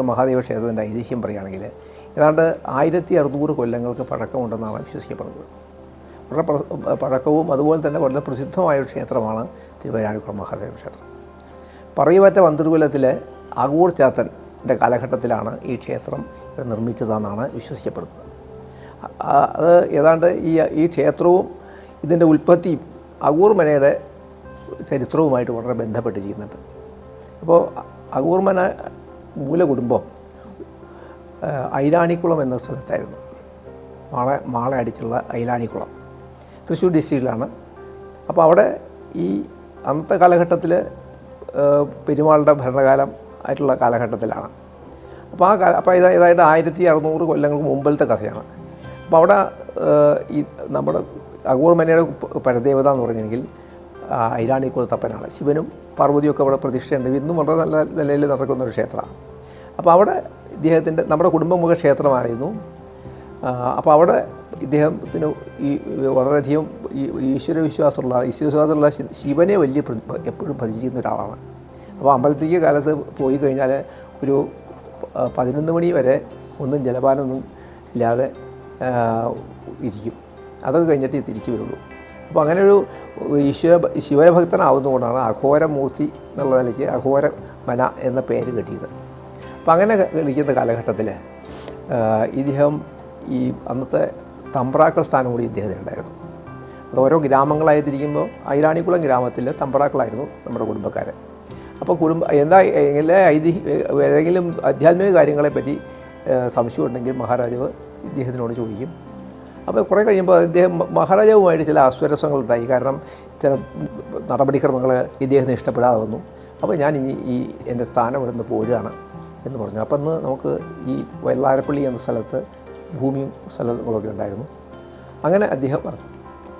തിരുവൈരാണിക്കുളം മഹാദേവ ക്ഷേത്രത്തിന്റെ ഐതിഹ്യം പറയുകയാണെങ്കിൽ ഏതാണ്ട് ആയിരത്തി അറുന്നൂറ് കൊല്ലങ്ങൾക്ക് പഴക്കമുണ്ടെന്നാണ് വിശ്വസിക്കപ്പെടുന്നത്. വളരെ പഴക്കവും അതുപോലെ തന്നെ വളരെ പ്രസിദ്ധമായ ഒരു ക്ഷേത്രമാണ് തിരുവൈരാണിക്കുളം മഹാദേവ ക്ഷേത്രം. പറയുവറ്റ വന്തിരുകുലത്തിലെ അകൂർ ചാത്തന്റെ കാലഘട്ടത്തിലാണ് ഈ ക്ഷേത്രം നിർമ്മിച്ചതെന്നാണ് വിശ്വസിക്കപ്പെടുന്നത്. അത് ഏതാണ്ട് ഈ ഈ ക്ഷേത്രവും ഇതിന്റെ ഉൽപ്പത്തിയും അകൂർ മനയുടെ ചരിത്രവുമായിട്ട് വളരെ ബന്ധപ്പെട്ടിരിക്കുന്നുണ്ട്. അപ്പോൾ അകൂർ മന മൂലകുടുംബം ഐരാണിക്കുളം എന്ന സ്ഥലത്തായിരുന്നു. മാള മാള അടിച്ചുള്ള ഐലാണിക്കുളം. തൃശ്ശൂർ ഡിസ്ട്രിക്റ്റിലാണ്. അപ്പോൾ അവിടെ ഈ അന്നത്തെ കാലഘട്ടത്തിൽ പെരുമാളുടെ ഭരണകാലം ആയിട്ടുള്ള കാലഘട്ടത്തിലാണ്. അപ്പോൾ ആ കാല അപ്പോൾ ഇതാ ഇതായിട്ട് ആയിരത്തി അറുന്നൂറ് കൊല്ലങ്ങൾക്ക് മുമ്പിലത്തെ കഥയാണ്. അപ്പോൾ അവിടെ ഈ നമ്മുടെ അകൂർമനയുടെ പരദേവത എന്ന് പറഞ്ഞെങ്കിൽ ഐരാണിക്കുളത്തപ്പനാണ് ശിവനും പാർവതിയും ഒക്കെ അവിടെ പ്രതിഷ്ഠയുണ്ട്. ഇന്നും വളരെ നല്ല നിലയിൽ നടക്കുന്ന ഒരു ക്ഷേത്രമാണ്. അപ്പോൾ അവിടെ ഇദ്ദേഹത്തിന്റെ നമ്മുടെ കുടുംബമുഖ ക്ഷേത്രമായിരുന്നു. അപ്പോൾ അവിടെ ഇദ്ദേഹത്തിന് ഈ വളരെയധികം ഈ ഈശ്വരവിശ്വാസമുള്ള ഈശ്വരവിശ്വാസമുള്ള ശിവനെ വലിയ എപ്പോഴും ഭജിച്ചിരുന്ന ഒരാളാണ്. അപ്പോൾ അമ്പലത്തേക്ക് കാലത്ത് പോയി കഴിഞ്ഞാൽ ഒരു പതിനൊന്ന് മണി വരെ ഒന്നും ജലപാനമൊന്നും ഇല്ലാതെ ഇരിക്കും. അതൊക്കെ കഴിഞ്ഞിട്ട് തിരിച്ചു വരുള്ളൂ. അപ്പോൾ അങ്ങനെ ഒരു ഈശ്വര ശിവഭക്തനാവുന്നതുകൊണ്ടാണ് അഘോരമൂർത്തി എന്നുള്ള നിലയ്ക്ക് അഘോര മന എന്ന പേര് കിട്ടിയത്. അപ്പം അങ്ങനെ കളിക്കുന്ന കാലഘട്ടത്തിൽ ഇദ്ദേഹം ഈ അന്നത്തെ തമ്പ്രാക്കൾ സ്ഥാനം കൂടി ഇദ്ദേഹത്തിനുണ്ടായിരുന്നു. അത് ഓരോ ഗ്രാമങ്ങളായിത്തിരിക്കുമ്പോൾ ഐരാണിക്കുളം ഗ്രാമത്തിൽ തമ്പ്രാക്കളായിരുന്നു നമ്മുടെ കുടുംബക്കാർ അപ്പോൾ കുടുംബ എന്താ എല്ലാ ഐതിഹ്യ ഏതെങ്കിലും ആധ്യാത്മിക കാര്യങ്ങളെപ്പറ്റി സംശയമുണ്ടെങ്കിൽ മഹാരാജാവ് ഇദ്ദേഹത്തിനോട് ചോദിക്കും. അപ്പോൾ കുറേ കഴിയുമ്പോൾ അദ്ദേഹം മഹാരാജാവുമായിട്ട് ചില അസ്വരസങ്ങളുണ്ടായി കാരണം ചില നടപടിക്രമങ്ങൾ ഇദ്ദേഹത്തിന് ഇഷ്ടപ്പെടാതെ വന്നു. അപ്പോൾ ഞാൻ ഇനി ഈ എന്റെ സ്ഥാനം ഇവിടെ നിന്ന് പോരുകയാണ് എന്ന് പറഞ്ഞു. അപ്പം അന്ന് നമുക്ക് ഈ വെള്ളാരപ്പള്ളി എന്ന സ്ഥലത്ത് ഭൂമിയും സ്ഥലങ്ങളൊക്കെ ഉണ്ടായിരുന്നു. അങ്ങനെ അദ്ദേഹം പറഞ്ഞു.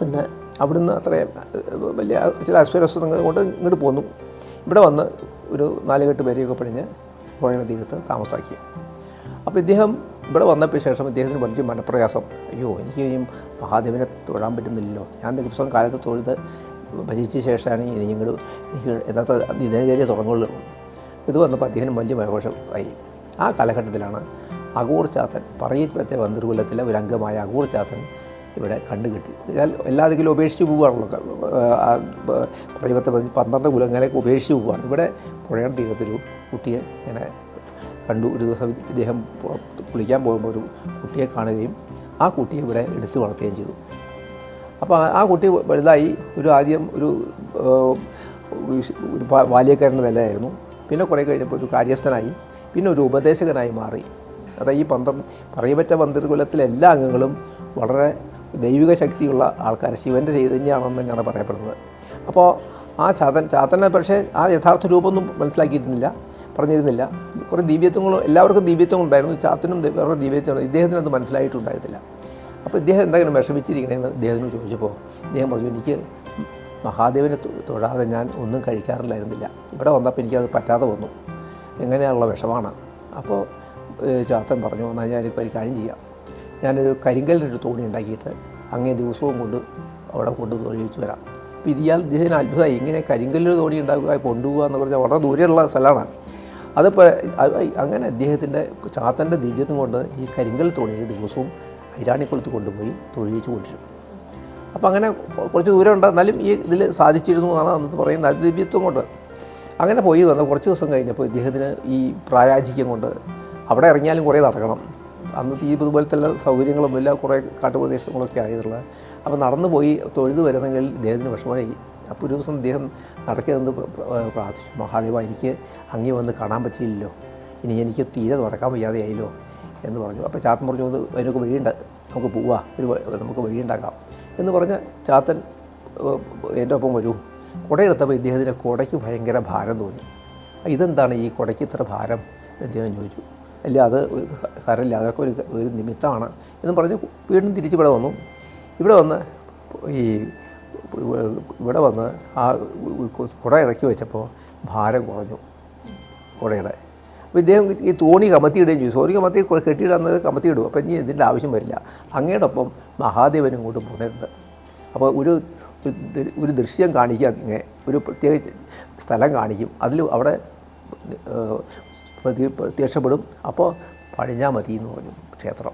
പിന്നെ അവിടുന്ന് അത്രയും വലിയ ചില അസ്വരസ്വതങ്ങൾ കൊണ്ട് ഇങ്ങോട്ട് പോന്നു. ഇവിടെ വന്ന് ഒരു നാലുകെട്ട് പേരെയൊക്കെ പണിഞ്ഞ് പുഴയുടെ തീരത്ത് താമസാക്കി. അപ്പോൾ ഇദ്ദേഹം ഇവിടെ വന്നപ്പോൾ ശേഷം ഇദ്ദേഹത്തിന് വലിയ മനപ്രയാസം. അയ്യോ എനിക്ക് മഹാദേവനെ തൊഴാൻ പറ്റുന്നില്ലല്ലോ. ഞാൻ ദിവസം കാലത്ത് തൊഴുത് ഭജിച്ച ശേഷമാണ് ഇനി ഇങ്ങോട്ട് എനിക്ക് യഥാർത്ഥ ദിനചര്യ തുടങ്ങുള്ളൂ. ഇത് വന്നപ്പോൾ അദ്ദേഹം വലിയ മനോഷം ആയി ആ കാലഘട്ടത്തിലാണ് അകൂർ ചാത്തൻ പറയപ്പത്തെ വന്തിരുകുലത്തിലെ ഒരു അംഗമായ അകൂർ ചാത്തൻ ഇവിടെ കണ്ടുകിട്ടി. എന്നാൽ എല്ലാതെങ്കിലും ഉപേക്ഷിച്ച് പോവുകയാണല്ലോ. പറയത്തെ പന്ത്രണ്ട് കുലങ്ങളെയൊക്കെ ഉപേക്ഷിച്ച് പോവുകയാണ്. ഇവിടെ പുഴയുടെ തീരത്തൊരു കുട്ടിയെ ഇങ്ങനെ കണ്ടു. ഒരു ദിവസം ഇദ്ദേഹം കുളിക്കാൻ പോകുമ്പോൾ ഒരു കുട്ടിയെ കാണുകയും ആ കുട്ടിയെ ഇവിടെ എടുത്തു വളർത്തുകയും ചെയ്തു. അപ്പോൾ ആ- കുട്ടി വലുതായി ഒരു ആദ്യം ഒരു ഒരു ബാല്യക്കാരന്റെ നിലയായിരുന്നു പിന്നെ കുറേ കഴിഞ്ഞപ്പോൾ ഒരു കാര്യസ്ഥനായി പിന്നെ ഒരു ഉപദേശകനായി മാറി. അതായത് ഈ പന്ത്രണ്ട് പറയപ്പെട്ട പന്തിരുകുലത്തിലെ എല്ലാ അംഗങ്ങളും വളരെ ദൈവിക ശക്തിയുള്ള ആൾക്കാർ ശിവന്റെ ചൈതന്യമാണെന്ന് തന്നെയാണ് പറയപ്പെടുന്നത്. അപ്പോൾ ആ ചാതൻ ചാത്തനെ പക്ഷേ ആ യഥാർത്ഥ രൂപമൊന്നും മനസ്സിലാക്കിയിരുന്നില്ല പറഞ്ഞിരുന്നില്ല. കുറേ ദിവ്യത്വങ്ങളും എല്ലാവർക്കും ദിവ്യത്വം ഉണ്ടായിരുന്നു. ചാത്തനും വേറെ ദിവ്യത്വം ഇദ്ദേഹത്തിന് അത് മനസ്സിലായിട്ടുണ്ടായിരുന്നില്ല അപ്പോൾ ഇദ്ദേഹം എന്തെങ്കിലും വിഷമിച്ചിരിക്കണേന്ന് ഇദ്ദേഹത്തിന് ചോദിച്ചപ്പോൾ ഇദ്ദേഹം പറഞ്ഞു എനിക്ക് മഹാദേവനെ തൊഴാതെ ഞാൻ ഒന്നും കഴിക്കാറില്ലായിരുന്നില്ല. ഇവിടെ വന്നപ്പോൾ എനിക്കത് പറ്റാതെ വന്നു. എങ്ങനെയുള്ള വിഷമാണ്? അപ്പോൾ ചാത്തൻ പറഞ്ഞു എന്നാൽ ഞാനിപ്പോൾ ഒരു കാര്യം ചെയ്യാം. ഞാനൊരു കരിങ്കലിനൊരു തോണി ഉണ്ടാക്കിയിട്ട് അങ്ങേ ദിവസവും കൊണ്ട് അവിടെ കൊണ്ട് തൊഴിച്ച് വരാം. അപ്പോൾ ഇത് ഇയാൾ ഇദ്ദേഹത്തിന് അത്ഭുതമായി ഇങ്ങനെ കരിങ്കല്ലിൽ തോണി ഉണ്ടാക്കുക കൊണ്ടുപോകുക എന്ന് പറഞ്ഞാൽ വളരെ ദൂരെയുള്ള സ്ഥലമാണ്. അത് അങ്ങനെ അദ്ദേഹത്തിന്റെ ചാത്തന്റെ ദിവ്യത്വം കൊണ്ട് ഈ കരിങ്കൽ തോണിയിൽ ദിവസവും ഐരാണിക്കുളത്ത് കൊണ്ടുപോയി തൊഴിലിച്ച് കൊണ്ടിരുന്നു. അപ്പം അങ്ങനെ കുറച്ച് ദൂരം ഉണ്ട്. എന്നാലും ഈ ഇതിൽ സാധിച്ചിരുന്നു എന്നാണ് അന്നത്തെ പറയുന്നത്. ദിവ്യത്വം കൊണ്ട്. അങ്ങനെ പോയി വന്ന്. കുറച്ച് ദിവസം കഴിഞ്ഞപ്പോൾ ഇദ്ദേഹത്തിന് ഈ പ്രായാധിക്യം കൊണ്ട് അവിടെ ഇറങ്ങിയാലും കുറേ നടക്കണം. അന്ന് ഈ ഇതുപോലത്തെ എല്ലാ സൗകര്യങ്ങളൊന്നുമില്ല. കുറേ കാട്ടുപ്രദേശങ്ങളൊക്കെ ആയതുള്ള. അപ്പോൾ നടന്നു പോയി തൊഴുത് വരുന്നെങ്കിൽ ഇദ്ദേഹത്തിന് വിഷമമായി. അപ്പോൾ ഒരു ദിവസം അദ്ദേഹം നടക്കി നിന്ന് പ്ര- പ്ര- പ്രാർത്ഥിച്ചു. മഹാദേവ എനിക്ക് അങ്ങേ വന്ന് കാണാൻ പറ്റിയില്ലല്ലോ. ഇനി എനിക്ക് തീരെ നടക്കാൻ വയ്യാതെയായല്ലോ. എന്ന് പറഞ്ഞു. അപ്പോൾ ചാത്തൻ പറഞ്ഞു "അത് അതിനൊക്കെ വഴിയുണ്ട് നമുക്ക് പോവാ. ഒരു നമുക്ക് വഴിയുണ്ടാക്കാം. എന്ന് പറഞ്ഞ് ചാത്തൻ എന്റെ ഒപ്പം വരൂ. കുടയെടുത്തപ്പോൾ ഇദ്ദേഹത്തിന്റെ കുടയ്ക്ക് ഭയങ്കര ഭാരം തോന്നി. ഇതെന്താണ് ഈ കുടയ്ക്ക് ഇത്ര ഭാരം? അദ്ദേഹം ചോദിച്ചു. അല്ല അത് സാരമില്ല. അതൊക്കെ ഒരു ഒരു നിമിത്തമാണ്. എന്ന് പറഞ്ഞ് വീണ്ടും തിരിച്ച് ഇവിടെ വന്നു. ഇവിടെ വന്ന് ഈ ഇവിടെ വന്ന് ആ കുട ഇറക്കി വെച്ചപ്പോൾ ഭാരം കുറഞ്ഞു കുടയുടെ. അപ്പോൾ ഇദ്ദേഹം ഈ തോണി കമത്തിയിടുകയും ചെയ്തു. തോണി കമത്തി കെട്ടിയിടുന്നത് കമത്തിയിടും. അപ്പം ഇനി ഇതിന്റെ ആവശ്യം വരില്ല. അങ്ങയോടൊപ്പം മഹാദേവൻ ഇങ്ങോട്ട് പോകുന്നുണ്ട്. അപ്പോൾ ഒരു ഒരു ദൃശ്യം കാണിക്കുക ഇങ്ങനെ ഒരു പ്രത്യേക സ്ഥലം കാണിക്കും. അതിൽ അവിടെ പ്രത്യക്ഷപ്പെടും. അപ്പോൾ പടിഞ്ഞാമതി എന്ന് പറഞ്ഞു ക്ഷേത്രം.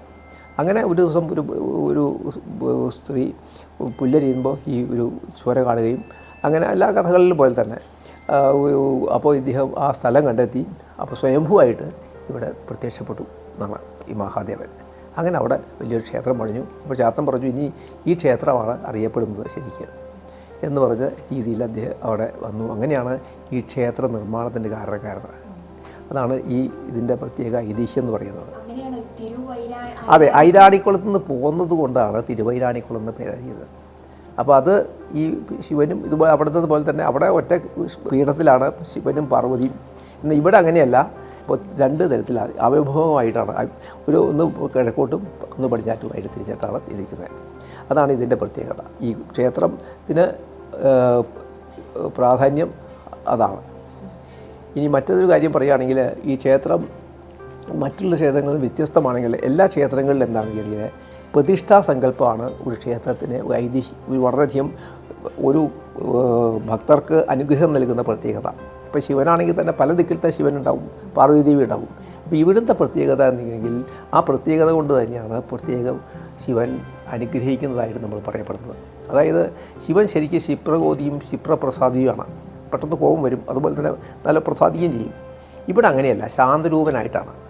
അങ്ങനെ ഒരു ദിവസം ഒരു ഒരു സ്ത്രീ പുല്ലരിയുമ്പോൾ ഈ ഒരു ചുവര കാണുകയും അങ്ങനെ എല്ലാ കഥകളിലും പോലെ തന്നെ അപ്പോൾ ഇദ്ദേഹം ആ സ്ഥലം കണ്ടെത്തി അപ്പോൾ സ്വയംഭൂവായിട്ട് ഇവിടെ പ്രത്യക്ഷപ്പെട്ടു എന്നാണ് ഈ മഹാദേവൻ. അങ്ങനെ അവിടെ വലിയൊരു ക്ഷേത്രം പണിഞ്ഞു. അപ്പോൾ ചാത്തം പറഞ്ഞു ഇനി ഈ ക്ഷേത്രമാണ് അറിയപ്പെടുന്നത് ശരിക്കും എന്ന് പറഞ്ഞ രീതിയിൽ അദ്ദേഹം അവിടെ വന്നു. അങ്ങനെയാണ് ഈ ക്ഷേത്ര നിർമ്മാണത്തിന്റെ കാരണക്കാരൻ. അതാണ് ഈ ഇതിന്റെ പ്രത്യേക ഐതിഹ്യം എന്ന് പറയുന്നത്. അതെ ഐരാണിക്കുളത്ത് നിന്ന് പോകുന്നത് കൊണ്ടാണ് തിരുവൈരാണിക്കുളം എന്ന് പേരെഴുതിയത്. അപ്പോൾ അത് ഈ ശിവനും ഇതുപോലെ അവിടുത്തെ പോലെ തന്നെ അവിടെ ഒറ്റ പീഠത്തിലാണ് ശിവനും പാർവതിയും. എന്നാൽ ഇവിടെ അങ്ങനെയല്ല ഇപ്പോൾ രണ്ട് തരത്തിലാണ് അവിഭവമായിട്ടാണ് ഒരു ഒന്ന് കിഴക്കോട്ടും ഒന്ന് പടിഞ്ഞാറ്റുമായിട്ട് തിരിച്ചിട്ടാണ് ഇരിക്കുന്നത്. അതാണ് ഇതിന്റെ പ്രത്യേകത. ഈ ക്ഷേത്രത്തിന് പ്രാധാന്യം അതാണ്. ഇനി മറ്റൊരു കാര്യം പറയുകയാണെങ്കിൽ ഈ ക്ഷേത്രം മറ്റുള്ള ക്ഷേത്രങ്ങളിൽ വ്യത്യസ്തമാണെങ്കിൽ എല്ലാ ക്ഷേത്രങ്ങളിലും എന്താണെന്ന് കഴിഞ്ഞാൽ പ്രതിഷ്ഠാ സങ്കല്പമാണ് ഒരു ക്ഷേത്രത്തിന് ഐതിഹ്യ വളരെയധികം ഒരു ഭക്തർക്ക് അനുഗ്രഹം നൽകുന്ന പ്രത്യേകത. ഇപ്പോൾ ശിവനാണെങ്കിൽ തന്നെ പല ദിക്കിലത്തെ ശിവനുണ്ടാവും പാർവതീദേവി ഉണ്ടാവും. അപ്പോൾ ഇവിടുത്തെ പ്രത്യേകത എന്നെങ്കിൽ ആ പ്രത്യേകത കൊണ്ട് തന്നെയാണ് പ്രത്യേകം ശിവൻ അനുഗ്രഹിക്കുന്നതായിട്ട് നമ്മൾ പറയപ്പെടുന്നത്. അതായത് ശിവൻ ശരിക്കും ക്ഷിപ്രകോതിയും ക്ഷിപ്രപ്രസാദിയുമാണ്. പെട്ടെന്ന് കോപം വരും. അതുപോലെ തന്നെ നല്ല പ്രസാദിക്കുകയും ചെയ്യും. ഇവിടെ അങ്ങനെയല്ല. ശാന്തരൂപനായിട്ടാണ്.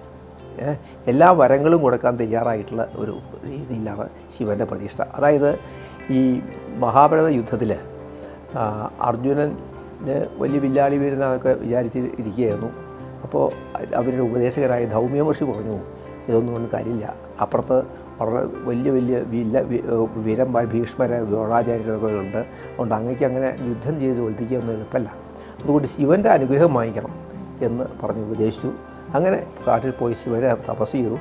എല്ലാ വരങ്ങളും കൊടുക്കാൻ തയ്യാറായിട്ടുള്ള ഒരു രീതിയിലാണ് ശിവന്റെ പ്രതിഷ്ഠ. അതായത് ഈ മഹാഭാരത യുദ്ധത്തിൽ അർജുനന് വലിയ വില്ലാളി വീരനൊക്കെ വിചാരിച്ച് ഇരിക്കുകയായിരുന്നു അപ്പോൾ അവരുടെ ഉപദേശകരായ ധൗമ്യ മഹർഷി പറഞ്ഞു ഇതൊന്നും കൊണ്ട് കാര്യമില്ല. അപ്പുറത്ത് വളരെ വലിയ വലിയ വില്ല വീരന്മാർ ഭീഷ്മര ദ്രോണാചാര്യരൊക്കെ ഉണ്ട്. അതുകൊണ്ട് അങ്ങേക്ക് അങ്ങനെ യുദ്ധം ചെയ്ത് തോൽപ്പിക്കുകയൊന്നും എളുപ്പമല്ല. അതുകൊണ്ട് ശിവന്റെ അനുഗ്രഹം വാങ്ങിക്കണം എന്ന് പറഞ്ഞു ഉപദേശിച്ചു. അങ്ങനെ കാട്ടിൽ പോയി ശിവനെ തപസ് ചെയ്തു.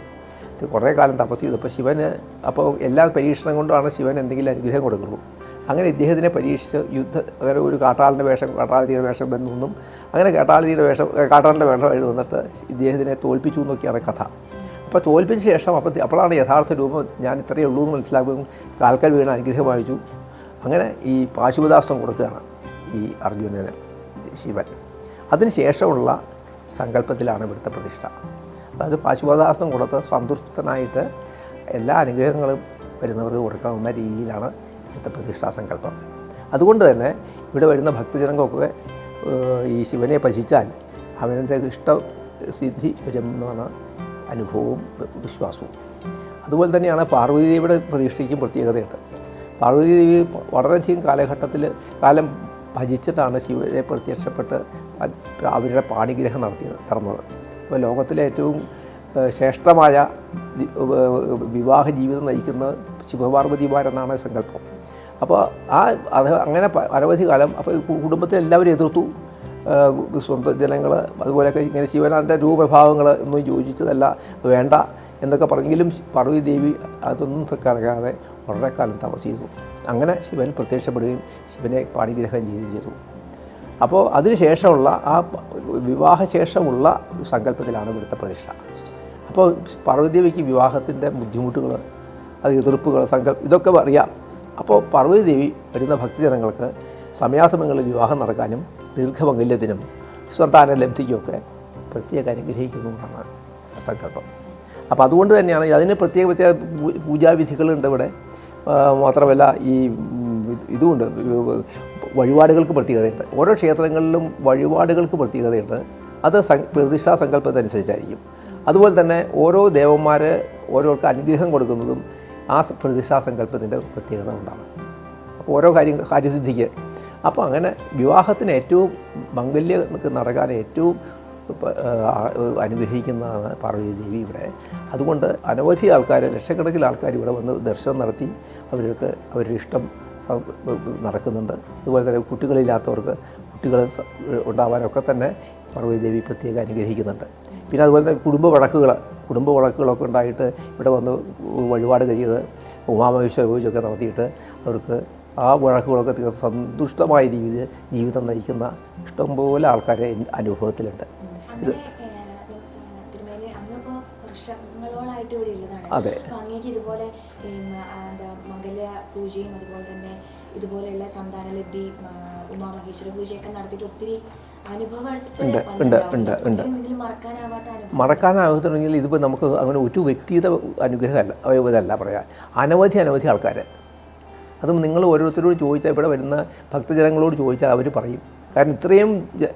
കുറേ കാലം തപസ് ചെയ്തപ്പോൾ ശിവന് അപ്പോൾ എല്ലാ പരീക്ഷണം കൊണ്ടാണ് ശിവൻ എന്തെങ്കിലും അനുഗ്രഹം കൊടുക്കുള്ളൂ. അങ്ങനെ ഇദ്ദേഹത്തിനെ പരീക്ഷിച്ച് യുദ്ധ അങ്ങനെ ഒരു കാട്ടാളിന്റെ വേഷം കാട്ടാളത്തിയുടെ വേഷം വന്നൊന്നും അങ്ങനെ കാട്ടാളത്തിയുടെ വേഷം കാട്ടാളിന്റെ വേഷം എഴുതി വന്നിട്ട് ഇദ്ദേഹത്തിനെ തോൽപ്പിച്ചു എന്നൊക്കെയാണ് കഥ. അപ്പോൾ തോൽപ്പിച്ച ശേഷം അപ്പോൾ അപ്പോഴാണ് യഥാർത്ഥ രൂപം ഞാൻ ഇത്രയേ ഉള്ളൂ എന്ന് മനസ്സിലാക്കുകയും കാൽക്കൽ വീണ അനുഗ്രഹം വായിച്ചു അങ്ങനെ ഈ പാശുപതാസ്ത്രം കൊടുക്കുകയാണ് ഈ അർജുനന് ശിവൻ. അതിന് ശേഷമുള്ള സങ്കല്പത്തിലാണ് ഇവിടുത്തെ പ്രതിഷ്ഠ. അതായത് പാശുപതാസ്ത്രം കൊടുത്ത് സന്തുഷ്ടനായിട്ട് എല്ലാ അനുഗ്രഹങ്ങളും വരുന്നവർക്ക് കൊടുക്കാവുന്ന രീതിയിലാണ് ഇവിടുത്തെ പ്രതിഷ്ഠാ സങ്കല്പം. അതുകൊണ്ട് തന്നെ ഇവിടെ വരുന്ന ഭക്തജനങ്ങൾക്കൊക്കെ ഈ ശിവനെ പശിച്ചാൽ അവന്റെ ഇഷ്ട സിദ്ധി വരുമെന്നാണ് അനുഭവവും വിശ്വാസവും. അതുപോലെ തന്നെയാണ് പാർവതിദേവിയുടെ പ്രതിഷ്ഠയ്ക്കും പ്രത്യേകതയുണ്ട്. പാർവതിദേവി വളരെയധികം കാലഘട്ടത്തിൽ കാലം ഭജിച്ചിട്ടാണ് ശിവനെ പ്രത്യക്ഷപ്പെട്ട് അവരുടെ പാണിഗ്രഹം നടത്തിയത് നടന്നത് അപ്പോൾ ലോകത്തിലെ ഏറ്റവും ശ്രേഷ്ഠമായ വിവാഹ ജീവിതം നയിക്കുന്ന ശിവപാർവതിമാരെന്നാണ് സങ്കല്പം. അപ്പോൾ ആ അത് അങ്ങനെ അനവധി കാലം അപ്പോൾ കുടുംബത്തിൽ എല്ലാവരും എതിർത്തു. സ്വന്തം ജനങ്ങൾ അതുപോലെയൊക്കെ ഇങ്ങനെ ശിവനാന്റെ രൂപഭാവങ്ങൾ ഒന്നും യോജിച്ചതല്ല വേണ്ട എന്നൊക്കെ പറഞ്ഞെങ്കിലും പാർവതി ദേവി അതൊന്നും കണക്കാതെ വളരെ കാലം തപസ് ചെയ്തു അങ്ങനെ ശിവൻ പ്രത്യക്ഷപ്പെടുകയും ശിവനെ പാണിഗ്രഹം ചെയ്യുകയും ചെയ്തു. അപ്പോൾ അതിനുശേഷമുള്ള ആ വിവാഹശേഷമുള്ള സങ്കല്പത്തിലാണ് ഇവിടുത്തെ പ്രതിഷ്ഠ. അപ്പോൾ പാർവതിദേവിക്ക് വിവാഹത്തിന്റെ ബുദ്ധിമുട്ടുകൾ അത് എതിർപ്പുകൾ സങ്കല്പം ഇതൊക്കെ അറിയാം. അപ്പോൾ പാർവതി ദേവി വരുന്ന ഭക്തജനങ്ങൾക്ക് സമയാസമയങ്ങളിൽ വിവാഹം നടക്കാനും ദീർഘമംഗല്യത്തിനും സന്താന ലബ്ധിക്കുമൊക്കെ പ്രത്യേക അനുഗ്രഹിക്കുന്നു എന്നാണ് സങ്കല്പം. അപ്പോൾ അതുകൊണ്ട് തന്നെയാണ് അതിന് പ്രത്യേക പ്രത്യേക പൂജാവിധികളുണ്ട് ഇവിടെ. മാത്രമല്ല ഈ ഇതുമുണ്ട്. വഴിപാടുകൾക്ക് പ്രത്യേകതയുണ്ട്. ഓരോ ക്ഷേത്രങ്ങളിലും വഴിപാടുകൾക്ക് പ്രത്യേകതയുണ്ട്. അത് പ്രതിഷ്ഠാ സങ്കല്പത്തിനനുസരിച്ചായിരിക്കും. അതുപോലെ തന്നെ ഓരോ ദേവന്മാർ ഓരോർക്ക് അനുഗ്രഹം കൊടുക്കുന്നതും ആ പ്രതിഷ്ഠാ സങ്കല്പത്തിന്റെ പ്രത്യേകത കൊണ്ടാണ്. അപ്പോൾ ഓരോ കാര്യം കാര്യസിദ്ധിക്ക്. അപ്പോൾ അങ്ങനെ വിവാഹത്തിന് ഏറ്റവും മംഗല്യം നടക്കാൻ ഏറ്റവും അനുഗ്രഹിക്കുന്നതാണ് പാർവതി ദേവി ഇവിടെ. അതുകൊണ്ട് അനവധി ആൾക്കാർ ലക്ഷക്കണക്കിന് ആൾക്കാർ ഇവിടെ വന്ന് ദർശനം നടത്തി അവർക്ക് അവരുടെ ഇഷ്ടം നടക്കുന്നുണ്ട്. അതുപോലെ തന്നെ കുട്ടികളില്ലാത്തവർക്ക് കുട്ടികൾ ഉണ്ടാവാനൊക്കെ തന്നെ പാർവതി ദേവി പ്രത്യേകം അനുഗ്രഹിക്കുന്നുണ്ട്. പിന്നെ അതുപോലെ തന്നെ കുടുംബ വഴക്കുകൾ കുടുംബ വഴക്കുകളൊക്കെ ഉണ്ടായിട്ട് ഇവിടെ വന്ന് വഴിപാട് ചെയ്ത് ഉമാമഹേശ്വര പൂജയൊക്കെ നടത്തിയിട്ട് അവർക്ക് ആ വഴക്കുകളൊക്കെ തീർത്ത് സന്തുഷ്ടമായ രീതിയിൽ ജീവിതം നയിക്കുന്ന ഇഷ്ടംപോലെ ആൾക്കാരെ അനുഭവത്തിലുണ്ട്. ഇത് അത്, പൂജയും അതുപോലെ തന്നെ ഇതുപോലെയുള്ള സന്താനലബ്ധി ഉമാമഹേശ്വര പൂജയൊക്കെ നടത്തിയിട്ട് ഒത്തിരി ഉണ്ട്, ഉണ്ട്, ഉണ്ട്, മറക്കാനാകത്തുണ്ടെങ്കിൽ ഇതിപ്പോൾ നമുക്ക് അങ്ങനെ ഒരു വ്യക്തിയുടെ അനുഗ്രഹമല്ല അഹ് ഇതല്ല പറയാം. അനവധി അനവധി ആൾക്കാർ അതും നിങ്ങൾ ഓരോരുത്തരോട് ചോദിച്ചാൽ ഇവിടെ വരുന്ന ഭക്തജനങ്ങളോട് ചോദിച്ചാൽ അവർ പറയും. കാരണം ഇത്രയും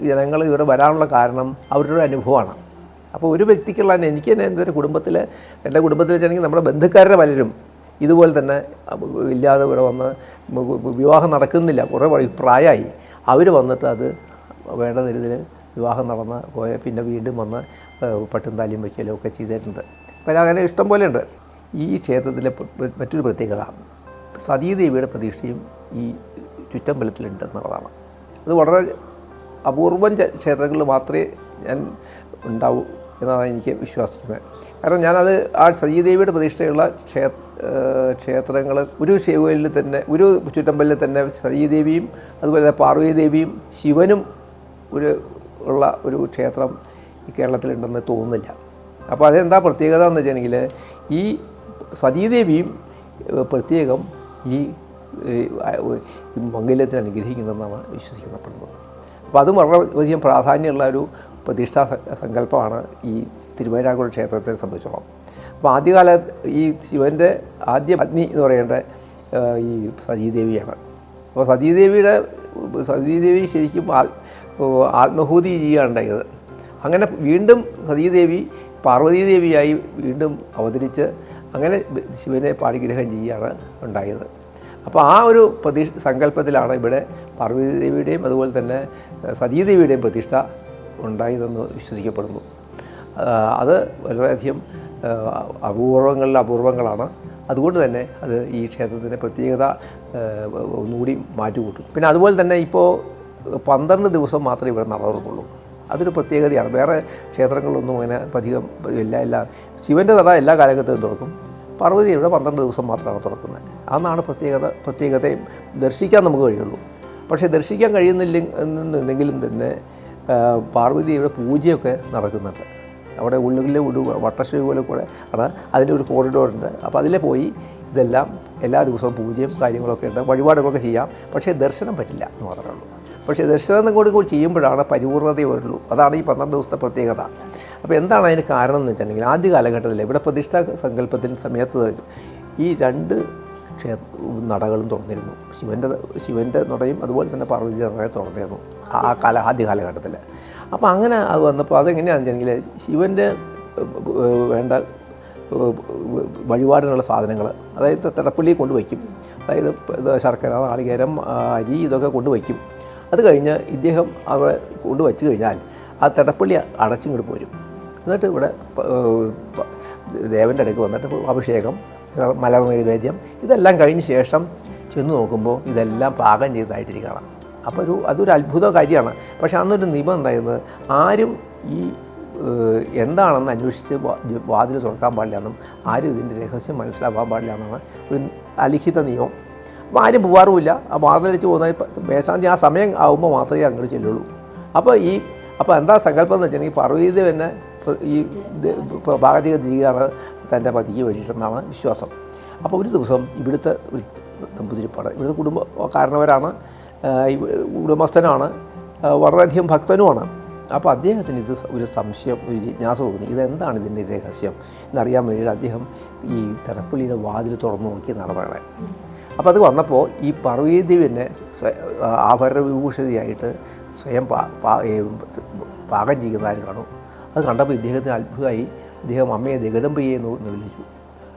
ജനങ്ങൾ ഇവിടെ വരാനുള്ള കാരണം അവരുടെ അനുഭവമാണ്. അപ്പോൾ ഒരു വ്യക്തിക്കുള്ള എനിക്ക് തന്നെ എന്റെ കുടുംബത്തിൽ എന്റെ കുടുംബത്തിൽ വെച്ചാണെങ്കിൽ നമ്മുടെ ബന്ധുക്കാരുടെ പലരും ഇതുപോലെ തന്നെ ഇല്ലാതെ ഇവിടെ വന്ന് വിവാഹം നടക്കുന്നില്ല. കുറേ പ്രായമായി അവർ വന്നിട്ട് അത് വേണ്ട തരുതിൽ വിവാഹം നടന്ന് പോയ പിന്നെ വീണ്ടും വന്ന് പട്ടും താലിയും വയ്ക്കലും ഒക്കെ ചെയ്തിട്ടുണ്ട്. അപ്പം അങ്ങനെ ഇഷ്ടം പോലെയുണ്ട് ഈ ക്ഷേത്രത്തിലെ മറ്റൊരു പ്രത്യേകത സതീദേവിയുടെ പ്രതീക്ഷയും ഈ ചുറ്റമ്പലത്തിലുണ്ട് എന്നുള്ളതാണ്. അത് വളരെ അപൂർവം ക്ഷേത്രങ്ങളിൽ മാത്രമേ ഞാൻ ഉണ്ടാവൂ എന്നാണ് എനിക്ക് വിശ്വസിക്കുന്നത്. കാരണം ഞാനത് ആ സതീദേവിയുടെ പ്രതിഷ്ഠയുള്ള ക്ഷേ ക്ഷേത്രങ്ങൾ ഒരു ശിവയിൽ തന്നെ ഒരു ചുറ്റമ്പലിൽ തന്നെ സതീദേവിയും അതുപോലെ പാർവതീദേവിയും ശിവനും ഒരു ഉള്ള ഒരു ക്ഷേത്രം ഈ കേരളത്തിലുണ്ടെന്ന് തോന്നുന്നില്ല. അപ്പോൾ അതെന്താ പ്രത്യേകത എന്ന് വെച്ചിട്ടുണ്ടെങ്കിൽ ഈ സതീദേവിയും പ്രത്യേകം ഈ മംഗല്യത്തിന് അനുഗ്രഹിക്കുന്നെന്നാണ് വിശ്വസിക്കപ്പെടുന്നത്. അപ്പോൾ അതും വളരെയധികം പ്രാധാന്യമുള്ള ഒരു പ്രതിഷ്ഠാ സങ്കല്പമാണ് ഈ തിരുവൈരാകുളം ക്ഷേത്രത്തെ സംബന്ധിച്ചോളം. അപ്പോൾ ആദ്യകാല ഈ ശിവന്റെ ആദ്യ പത്നി എന്ന് പറയേണ്ട ഈ സതീദേവിയാണ്. അപ്പോൾ സതീദേവിയുടെ സതീദേവി ശരിക്കും ആൽ ആത്മഹൂതി ചെയ്യുകയാണ് ഉണ്ടായത്. അങ്ങനെ വീണ്ടും സതീദേവി പാർവതീദേവിയായി വീണ്ടും അവതരിച്ച് അങ്ങനെ ശിവനെ പാണിഗ്രഹം ചെയ്യുകയാണ് ഉണ്ടായത്. അപ്പോൾ ആ ഒരു പ്രതി സങ്കല്പത്തിലാണ് ഇവിടെ പാർവതീദേവിയുടെയും അതുപോലെ തന്നെ സതീദേവിയുടെയും പ്രതിഷ്ഠ ഉണ്ടായതെന്ന് വിശ്വസിക്കപ്പെടുന്നു. അത് വളരെയധികം അപൂർവങ്ങളിൽ അപൂർവങ്ങളാണ്. അതുകൊണ്ട് തന്നെ അത് ഈ ക്ഷേത്രത്തിന്റെ പ്രത്യേകത ഒന്നുകൂടി മാറ്റുകൂട്ടും പിന്നെ അതുപോലെ തന്നെ ഇപ്പോൾ പന്ത്രണ്ട് ദിവസം മാത്രമേ ഇവിടെ നട തുറക്കുള്ളൂ അതൊരു പ്രത്യേകതയാണ്. വേറെ ക്ഷേത്രങ്ങളിലൊന്നും അങ്ങനെ അധികം ഇല്ല എല്ലാ ശിവന്റെ നട എല്ലാ കാലഘട്ടത്തിലും തുറക്കും. പാർവതിയുടെ പന്ത്രണ്ട് ദിവസം മാത്രമാണ് തുറക്കുന്നത്. അതാണ് പ്രത്യേകത പ്രത്യേകതയും ദർശിക്കാൻ നമുക്ക് കഴിയുള്ളൂ. പക്ഷേ ദർശിക്കാൻ കഴിയുന്നില്ല എന്നുണ്ടെങ്കിലും തന്നെ പാർവതിയുടെ പൂജയൊക്കെ നടക്കുന്നുണ്ട്. അവിടെ ഉള്ളിലെ ഒരു വട്ടശ്ശേരി പോലെ കൂടെ ആണ് അതിന്റെ ഒരു കോറിഡോറുണ്ട് അപ്പോൾ അതിലെ പോയി ഇതെല്ലാം എല്ലാ ദിവസവും പൂജയും കാര്യങ്ങളൊക്കെ ഉണ്ട്. വഴിപാടുകളൊക്കെ ചെയ്യാം. പക്ഷേ ദർശനം പറ്റില്ല എന്ന് മാത്രമേ ഉള്ളൂ. പക്ഷേ ദർശനം കൂടി കൂടി ചെയ്യുമ്പോഴാണ് പരിപൂർണതയെ വരുള്ളൂ. അതാണ് ഈ പന്ത്രണ്ട് ദിവസത്തെ പ്രത്യേകത. അപ്പോൾ എന്താണ് അതിന് കാരണം എന്ന് വെച്ചിട്ടുണ്ടെങ്കിൽ ആദ്യ കാലഘട്ടത്തിൽ ഇവിടെ പ്രതിഷ്ഠ സങ്കല്പത്തിന് സമയത്ത് ഈ രണ്ട് ക്ഷേ നടകളും തുറന്നിരുന്നു. ശിവന്റെ ശിവന്റെ നടയും അതുപോലെ തന്നെ പാർവതി നടയെ തുറന്നിരുന്നു. ആ കാല ആദ്യ കാലഘട്ടത്തിൽ അപ്പോൾ അങ്ങനെ അത് വന്നപ്പോൾ അതെങ്ങനെയാണെന്ന് വെച്ചിട്ടുണ്ടെങ്കിൽ ശിവന്റെ വേണ്ട വഴിപാടിനുള്ള സാധനങ്ങൾ അതായത് തിടപ്പള്ളി കൊണ്ടുവയ്ക്കും. അതായത് ശർക്കര നാളികേരം അരി ഇതൊക്കെ കൊണ്ടുവയ്ക്കും. അത് കഴിഞ്ഞ് ഇദ്ദേഹം അവിടെ കൊണ്ടുവച്ച് കഴിഞ്ഞാൽ ആ തിടപ്പള്ളി അടച്ചിങ്ങോട്ട് പോരും. എന്നിട്ട് ഇവിടെ ദേവന്റെ അടുക്ക് വന്നിട്ട് അഭിഷേകം മലർ നൈവേദ്യം ഇതെല്ലാം കഴിഞ്ഞ ശേഷം ചെന്ന് നോക്കുമ്പോൾ ഇതെല്ലാം പാകം ചെയ്തതായിട്ടിരിക്കണം. അപ്പോൾ ഒരു അതൊരു അത്ഭുത കാര്യമാണ്. പക്ഷേ അന്നൊരു നിയമം ഉണ്ടായിരുന്നത് ആരും ഈ എന്താണെന്ന് അന്വേഷിച്ച് വാതിൽ തുറക്കാൻ പാടില്ല എന്നും ആരും ഇതിന്റെ രഹസ്യം മനസ്സിലാക്കാൻ പാടില്ല എന്നാണ് ഒരു അലിഖിത നിയമം. അപ്പോൾ ആരും പോകാറുമില്ല ആ വാതിലടിച്ച് പോകുന്ന മേശാന്തി ആ സമയം ആകുമ്പോൾ മാത്രമേ അങ്ങോട്ട് ചെല്ലുള്ളൂ. അപ്പോൾ ഈ അപ്പോൾ എന്താ സങ്കല്പം എന്ന് വെച്ചിട്ടുണ്ടെങ്കിൽ തന്നെ ഈ ഭാഗതിക ജീവിതമാണ് തന്റെ പതിക്ക് വേണ്ടിയിട്ടെന്നാണ് വിശ്വാസം. അപ്പോൾ ഒരു ദിവസം ഇവിടുത്തെ ഒരു നമ്പൂതിരിപ്പാട് ഇവിടുത്തെ കുടുംബ കാരണവരാണ് ആ, ഇവ- ഉടമസ്ഥനാണ് വളരെയധികം ഭക്തനുമാണ്. അപ്പോൾ അദ്ദേഹത്തിന് ഇത് ഒരു സംശയം ഒരു ജിജ്ഞാസ തോന്നി. ഇതെന്താണ് ഇതിന്റെ രഹസ്യം? എന്നറിയാൻ വേണ്ടിയിട്ട് അദ്ദേഹം ഈ തടപ്പള്ളിയുടെ വാതിൽ തുറന്നു നോക്കി എന്നാണ് അപ്പോൾ അത് വന്നപ്പോൾ ഈ പർവീദേവിനെ ആഭരണ വിഭൂഷിതയായിട്ട് സ്വയം പാകം ചെയ്യുന്നതായിട്ട് കാണും? അത് കണ്ടപ്പോൾ ഇദ്ദേഹത്തിന് അത്ഭുതമായി. അദ്ദേഹം അമ്മയെ ജഗദമ്പയ്യെ എന്ന് വിളിച്ചു.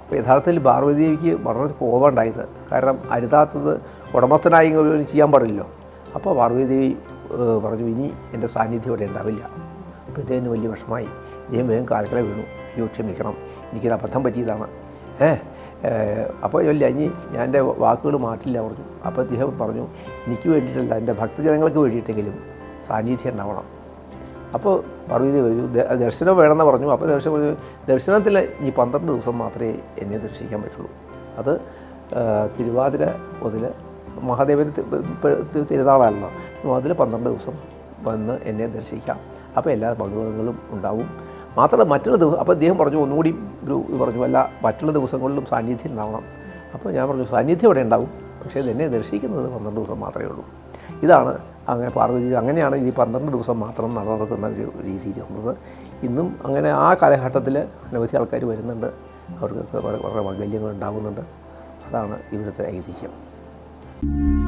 അപ്പോൾ യഥാർത്ഥത്തിൽ പാർവതിദേവിക്ക് വളരെ കോപം ഉണ്ടായത് കാരണം അരുതാത്തത് ഉടമസ്ഥനായി ചെയ്യാൻ പാടില്ലല്ലോ. അപ്പോൾ പാർവതിദേവി പറഞ്ഞു ഇനി എന്റെ സാന്നിധ്യം ഇവിടെ ഉണ്ടാവില്ല. അപ്പോൾ ഇദ്ദേഹത്തിന് വലിയ വിഷമായി ഇദ്ദേഹം വേഗം കാൽക്കല വീണു. അയ്യോ ക്ഷമിക്കണം. എനിക്കൊരു അബദ്ധം പറ്റിയതാണ്. ഏഹ്, അപ്പോൾ ഇല്ല ഇനി ഞാൻ എന്റെ വാക്കുകൾ മാറ്റില്ല പറഞ്ഞു. അപ്പോൾ അദ്ദേഹം പറഞ്ഞു എനിക്ക് വേണ്ടിയിട്ടല്ല എന്റെ ഭക്തജനങ്ങൾക്ക് വേണ്ടിയിട്ടെങ്കിലും സാന്നിധ്യം ഉണ്ടാവണം. അപ്പോൾ പാർവതി പറഞ്ഞു ദർശനം വേണമെന്ന് പറഞ്ഞു. അപ്പോൾ ദർശനം പറഞ്ഞു ദർശനത്തിൽ ഇനി പന്ത്രണ്ട് ദിവസം മാത്രമേ എന്നെ ദർശിക്കാൻ പറ്റുള്ളൂ. അത് തിരുവാതിര മുതൽ മഹാദേവന് തിരുനാളാണല്ലോ അതിൽ പന്ത്രണ്ട് ദിവസം വന്ന് എന്നെ ദർശിക്കാം. അപ്പോൾ എല്ലാ ഭഗവതങ്ങളും ഉണ്ടാവും. മാത്രമല്ല മറ്റുള്ള ദിവസം അപ്പോൾ അദ്ദേഹം പറഞ്ഞു ഒന്നുകൂടി ഒരു ഇത് പറഞ്ഞു. അല്ല മറ്റുള്ള ദിവസങ്ങളിലും സാന്നിധ്യം ഉണ്ടാവണം. അപ്പോൾ ഞാൻ പറഞ്ഞു സാന്നിധ്യം ഇവിടെ ഉണ്ടാവും? പക്ഷേ എന്നെ ദർശിക്കുന്നത് പന്ത്രണ്ട് ദിവസം മാത്രമേ ഉള്ളൂ. ഇതാണ് അങ്ങനെ പാർവതി അങ്ങനെയാണ് ഈ പന്ത്രണ്ട് ദിവസം മാത്രം നട നടക്കുന്ന ഒരു രീതിയിൽ വന്നത്. ഇന്നും അങ്ങനെ ആ കാലഘട്ടത്തിൽ അനവധി ആൾക്കാർ വരുന്നുണ്ട്. അവർക്കൊക്കെ വളരെ മംഗല്യങ്ങൾ ഉണ്ടാകുന്നുണ്ട്. അതാണ് ഇവിടുത്തെ ഐതിഹ്യം.